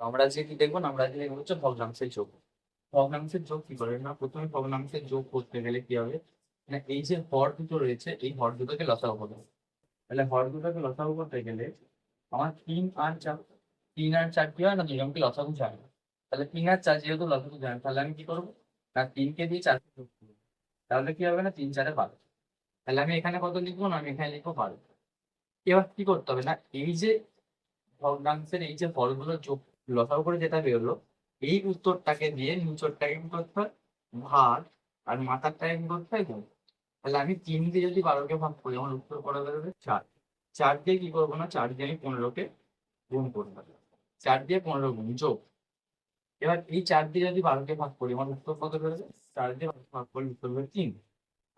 আমরা আজকে কি দেখব আমরা দেখব হচ্ছে ভগ্নাংশের যোগ। ভগ্নাংশের যোগ কি করে? না প্রথমে ভগ্নাংশের যোগ করতে গেলে কি হবে? না এই যে হর দুটো রয়েছে এই হর দুটোকে করতে হবে। তাহলে হর দুটোকে লসাগু করতে গেলে আমার তিন আর চার তিন আর চার কি হয় না দুজনকে লসাগু যায়। না তাহলে তিন আর চার যেহেতু লসাগু যায় না, তাহলে আমি কি করব? না তিনকে দিয়ে চারকে যোগ করব। তাহলে কি হবে না তিন চারে বারো। তাহলে আমি এখানে কত লিখব না আমি এখানে লিখব বারো। এবার কি করতে হবে না এই যে ভগ্নাংশের এই যে হরগুলো যোগ লসাগু করে যেটা বেরোলো, এই উত্তরটাকে দিয়ে নিচরটাকে কি করতে হয়? ভাগ আর মাথারটাকে কি করতে হয়? গুণ। তাহলে আমি তিন দিয়ে যদি বারোকে ভাগ করি, আমার উত্তর করা বেরোবে? চার। চার দিয়ে কি করব না? চার দিয়ে আমি পনেরোকে গুণ করব। চার দিয়ে পনেরো গুণ, যোগ। এবার এই চার দিয়ে যদি বারোকে ভাগ করি, আমার উত্তর কত বেরোবে? চার দিয়ে বারোকে ভাগ করলে উত্তর বেরোবে তিন।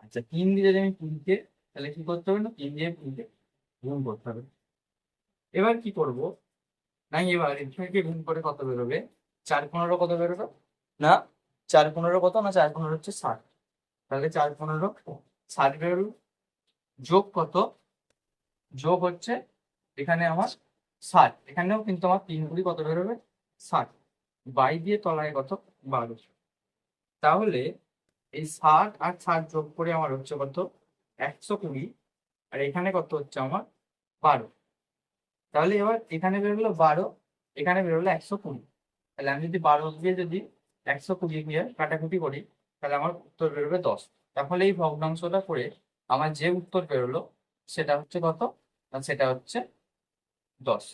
আচ্ছা তিন দিয়ে যদি আমি তিনকে, তাহলে কি করতে হবে না? তিন দিয়ে তিনকে গুণ করতে হবে। এবার কি করব? না এবার এখানে গুণ করে কত বেরোবে? চার পনেরো কত বেরোবে? না, চার পনেরো কত? না, চার পনেরো হচ্ছে ষাট। তাহলে চার পনেরো ষাট বেরোলো যোগ কত? যোগ হচ্ছে এখানে আমার ষাট। এখানেও কিন্তু আমার তিন কুড়ি কত বেরোবে? ষাট। বাই দিয়ে তলায় কত? বারো। তাহলে এই ষাট আর ষাট যোগ করে আমার হচ্ছে কত? একশো কুড়ি। আর এখানে কত হচ্ছে আমার? বারো। তাহলে এবার এখানে বেরোলো বারো, এখানে বেরোলো একশো কুড়ি। তাহলে আমি যদি বারো দিয়ে যদি একশো কুড়ি দিয়ে কাটাকুটি করি, তাহলে আমার উত্তর বেরোবে দশ। তাহলে এই ভগ্নাংশটা করে আমার যে উত্তর বেরোলো, সেটা হচ্ছে কত? সেটা হচ্ছে দশ।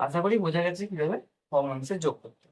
আশা করি বোঝা গেছে কীভাবে? ভগ্নাংশে যোগ করতে।